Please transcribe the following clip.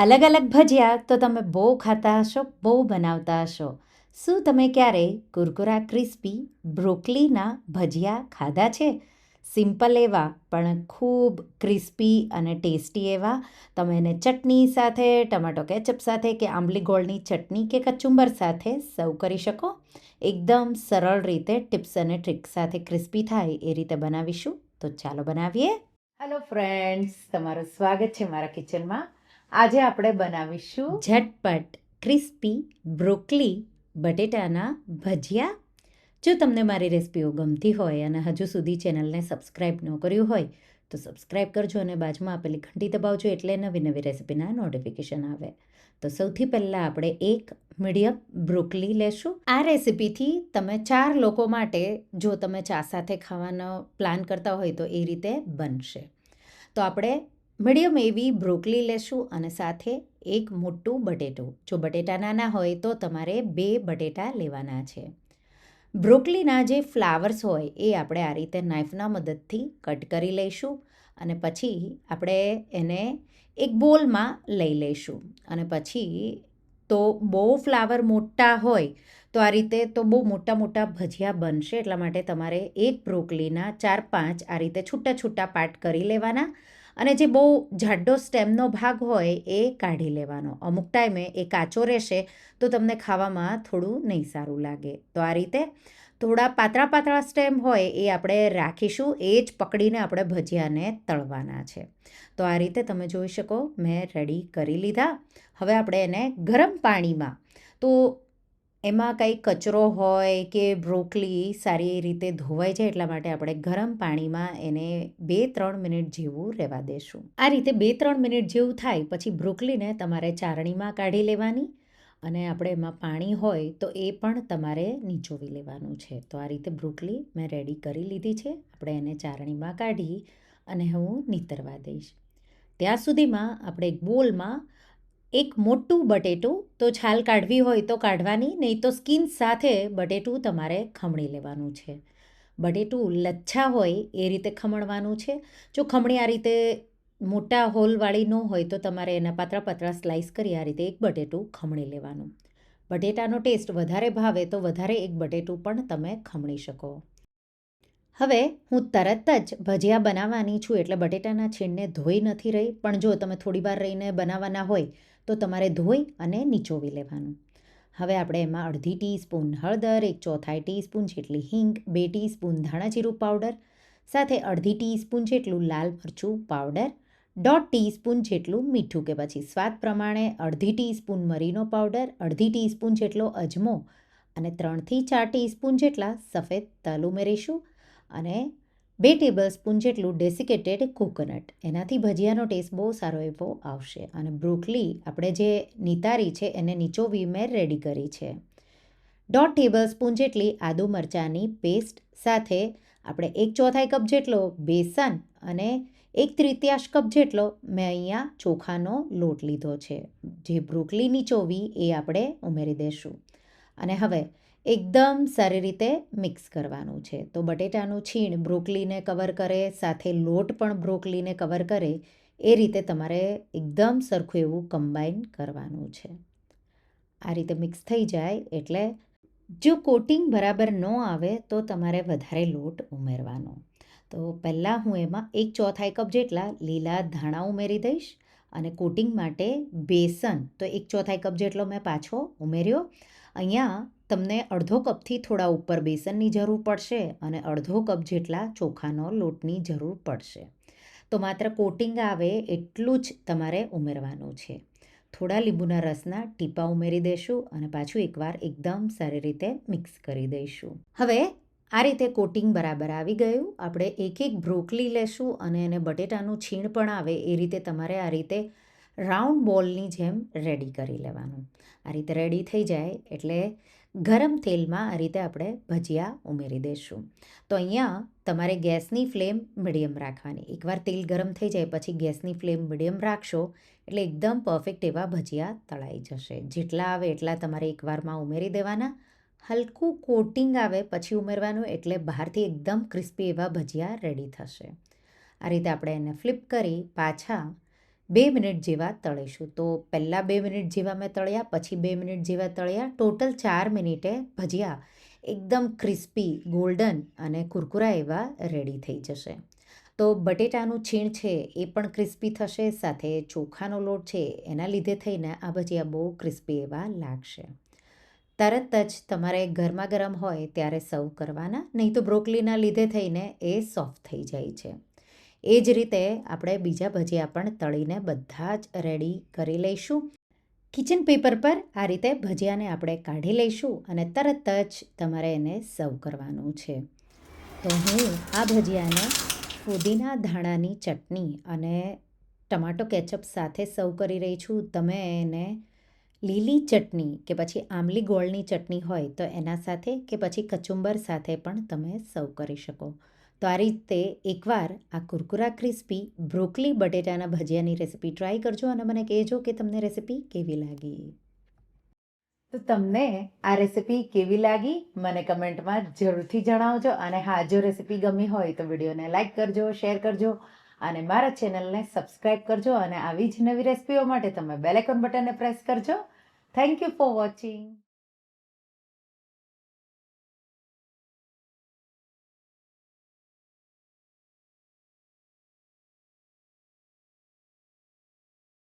અલગ અલગ ભજીયા તો તમે બહુ ખાતા હશો, બહુ બનાવતા હશો. શું તમે ક્યારેય કુરકુરા ક્રિસ્પી બ્રોકલીના ભજીયા ખાધા છે? સિમ્પલ એવા, પણ ખૂબ ક્રિસ્પી અને ટેસ્ટી એવા. તમે એને ચટણી સાથે, ટમાટો કેચઅપ સાથે કે આંબલી ગોળની ચટણી કે કચુંબર સાથે સર્વ કરી શકો. એકદમ સરળ રીતે ટિપ્સ અને ટ્રિક્સ સાથે ક્રિસ્પી થાય એ રીતે બનાવીશું. તો ચાલો બનાવીએ. હેલો ફ્રેન્ડ્સ તમારું સ્વાગત છે મારા કિચનમાં. આજે આપણે બનાવીશું ઝટપટ, ક્રિસ્પી, બ્રોકલી, બટેટાના ભજીયા. જો તમને મારી રેસિપીઓ ગમતી હોય અને હજુ સુધી ચેનલને સબસ્ક્રાઈબ ન કર્યું હોય, તો સબસ્ક્રાઈબ કરજો અને બાજુમાં આપેલી ઘંટી દબાવજો એટલે નવી નવી રેસિપીના નોટિફિકેશન આવે. તો સૌથી પહેલાં આપણે એક મીડિયમ બ્રોકલી લેશું. આ રેસીપીથી તમે ચાર લોકો માટે જો તમે ચા સાથે ખાવાનો પ્લાન કરતા હોય તો એ રીતે બનશે. તો આપણે મીડિયમ એવી બ્રોકલી લેશું અને સાથે એક મોટું બટેટું. જો બટેટા નાના હોય તો તમારે બે બટેટા લેવાના છે. બ્રોકલીના જે ફ્લાવર્સ હોય એ આપણે આ રીતે નાઇફના મદદથી કટ કરી લઈશું અને પછી આપણે એને એક બોલમાં લઈ લઈશું. અને પછી તો બહુ ફ્લાવર મોટા હોય તો આ રીતે તો બહુ મોટા મોટા ભજીયા બનશે. એટલા માટે તમારે એક બ્રોકલીના ચાર પાંચ આ રીતે છૂટા છૂટા પાટ કરી લેવાના. અને જે બહુ જાડો સ્ટેમનો ભાગ હોય એ કાઢી લેવાનો. અમુક ટાઈમે એ કાચો રહેશે તો તમને ખાવામાં થોડું નહીં સારું લાગે. તો આ રીતે થોડા પાતળા પાતળા સ્ટેમ હોય એ આપણે રાખીશું. એ જ પકડીને આપણે ભજીયાને તળવાના છે. તો આ રીતે તમે જોઈ શકો, મેં રેડી કરી લીધા. હવે આપણે એને ગરમ પાણીમાં તો એમાં કંઈ કચરો હોય કે બ્રોકલી સારી રીતે ધોવાઈ જાય એટલા માટે આપણે ગરમ પાણીમાં એને બે ત્રણ મિનિટ જેવું રહેવા દેશું. આ રીતે બે ત્રણ મિનિટ જેવું થાય પછી બ્રોકલીને તમારે ચારણીમાં કાઢી લેવાની અને આપણે એમાં પાણી હોય તો એ પણ તમારે નીચોવી લેવાનું છે. તો આ રીતે બ્રોકલી મેં રેડી કરી લીધી છે. આપણે એને ચારણીમાં કાઢી અને હું નીતરવા દઈશ. ત્યાં સુધીમાં આપણે એક બોલમાં એક મોટું બટેટું, તો છાલ કાઢવી હોય તો કાઢવાની, નહીં તો સ્કિન સાથે બટેટું તમારે ખમણી લેવાનું છે. બટેટું લચ્છા હોય એ રીતે ખમણવાનું છે. જો ખમણી આ રીતે મોટા હોલવાળી ન હોય તો તમારે એના પાતળા પાતળા સ્લાઇસ કરી આ રીતે એક બટેટું ખમણી લેવાનું. બટેટાનો ટેસ્ટ વધારે ભાવે તો વધારે એક બટેટું પણ તમે ખમણી શકો. હવે હું તરત જ ભજીયા બનાવવાની છું એટલે બટેટાના છીણને ધોઈ નથી રહી, પણ જો તમે થોડી વાર રહીને બનાવવાના હોય તો તમારે ધોઈ અને નીચોવી લેવાનું. હવે આપણે એમાં અડધી ટીસ્પૂન હળદર, એક ચોથાઈ ટીસ્પૂન જેટલી હિંગ, બે ટીસ્પૂન ધાણાજીરું પાવડર, સાથે અડધી ટીસ્પૂન જેટલું લાલ મરચું પાવડર, દોઢ ટીસ્પૂન જેટલું મીઠું કે પછી સ્વાદ પ્રમાણે અડધી ટીસ્પૂન મરીનો પાવડર, અડધી ટીસ્પૂન જેટલો અજમો અને ત્રણથી ચાર ટીસ્પૂન જેટલા સફેદ તલ ઉમેરીશું અને બે ટેબલ સ્પૂન જેટલું ડેસિકેટેડ કોકોનટ. એનાથી ભજીયાનો ટેસ્ટ બહુ સારો એવો આવશે. અને બ્રોકલી આપણે જે નિતારી છે એને નીચોવી મેં રેડી કરી છે. દોઢ ટેબલ સ્પૂન જેટલી આદુ મરચાંની પેસ્ટ સાથે આપણે એક ચોથાઈ કપ જેટલો બેસન અને એક તૃતીયાશ કપ જેટલો મેં અહીંયા ચોખાનો લોટ લીધો છે. જે બ્રોકલી નીચોવી એ આપણે ઉમેરી દઈશું અને હવે એકદમ સારી રીતે મિક્સ કરવાનું છે. તો બટેટાનું છીણ બ્રોકલીને કવર કરે, સાથે લોટ પણ બ્રોકલીને કવર કરે, એ રીતે તમારે એકદમ સરખું એવું કમ્બાઈન કરવાનું છે. આ રીતે મિક્સ થઈ જાય એટલે જો કોટિંગ બરાબર ન આવે તો તમારે વધારે લોટ ઉમેરવાનો. તો પહેલાં હું એમાં એક ચોથાઈ કપ જેટલા લીલા ધાણા ઉમેરી દઈશ અને કોટિંગ માટે બેસન, તો એક ચોથાઈ કપ જેટલો મેં પાછો ઉમેર્યો. અહીંયા તમને અડધો કપથી થોડા ઉપર બેસનની જરૂર પડશે અને અડધો કપ જેટલા ચોખાનો લોટની જરૂર પડશે. તો માત્ર કોટિંગ આવે એટલું જ તમારે ઉમેરવાનું છે. થોડા લીંબુના રસના ટીપા ઉમેરી દઈશું અને પાછું એકવાર એકદમ સારી રીતે મિક્સ કરી દઈશું. હવે આ રીતે કોટિંગ બરાબર આવી ગયું. આપણે એક એક બ્રોકલી લેશું અને એને બટેટાનું છીણ પણ આવે એ રીતે તમારે આ રીતે રાઉન્ડ બોલની જેમ રેડી કરી લેવાનું. આ રીતે રેડી થઈ જાય એટલે ગરમ તેલમાં આ રીતે આપણે ભજીયા ઉમેરી દઈશું તો અહીંયા તમારે ગેસની ફ્લેમ મીડિયમ રાખવાની. એકવાર તેલ ગરમ થઈ જાય પછી ગેસની ફ્લેમ મીડિયમ રાખશો એટલે એકદમ પરફેક્ટ એવા ભજીયા તળાઈ જશે. જેટલા આવે એટલા તમારે એકવારમાં ઉમેરી દેવાના. હલકું કોટિંગ આવે પછી ઉમેરવાનું એટલે બહારથી એકદમ ક્રિસ્પી એવા ભજીયા રેડી થશે. આ રીતે આપણે એને ફ્લિપ કરી પાછા બે મિનિટ જેવા તળીશું. તો પહેલાં બે મિનિટ જેવા મેં તળ્યા, પછી બે મિનિટ જેવા તળ્યા. ટોટલ ચાર મિનિટે ભજીયા એકદમ ક્રિસ્પી ગોલ્ડન અને કુરકુરા એવા રેડી થઈ જશે. તો બટેટાનું છીણ છે એ પણ ક્રિસ્પી થશે, સાથે ચોખાનો લોટ છે એના લીધે થઈને આ ભજીયા બહુ ક્રિસ્પી એવા લાગશે. તરત જ તમારે ગરમા ગરમ હોય ત્યારે સર્વ કરવાના, નહીં તો બ્રોકલીના લીધે થઈને એ સોફ્ટ થઈ જાય છે. એ જ રીતે આપણે બીજા ભજીયા પણ તળીને બધા જ રેડી કરી લઈશું. કિચન પેપર પર આ રીતે ભજીયાને આપણે કાઢી લઈશું અને તરત જ તમારે એને સર્વ કરવાનું છે. તો હું આ ભજીયાને ફુદીના ધાણાની ચટણી અને ટમાટો કેચઅપ સાથે સર્વ કરી રહી છું. તમે એને લીલી ચટણી કે પછી આંબલી ગોળની ચટણી હોય તો એના સાથે કે પછી કચુંબર સાથે પણ તમે સર્વ કરી શકો. તો આ રીતે એકવાર આ કુરકુરા ક્રિસ્પી બ્રોકલી બટેટાના ભજીયાની રેસિપી ટ્રાય કરજો અને મને કહેજો કે તમને રેસિપી કેવી લાગી. તો તમને આ રેસિપી કેવી લાગી મને કમેન્ટમાં જરૂરથી જણાવજો અને હા, જો રેસિપી ગમી હોય તો વિડીયોને લાઇક કરજો, શેર કરજો અને મારા ચેનલને સબસ્ક્રાઇબ કરજો અને આવી જ નવી રેસિપીઓ માટે તમે બેલેકોન બટનને પ્રેસ કરજો. Thank you for watching.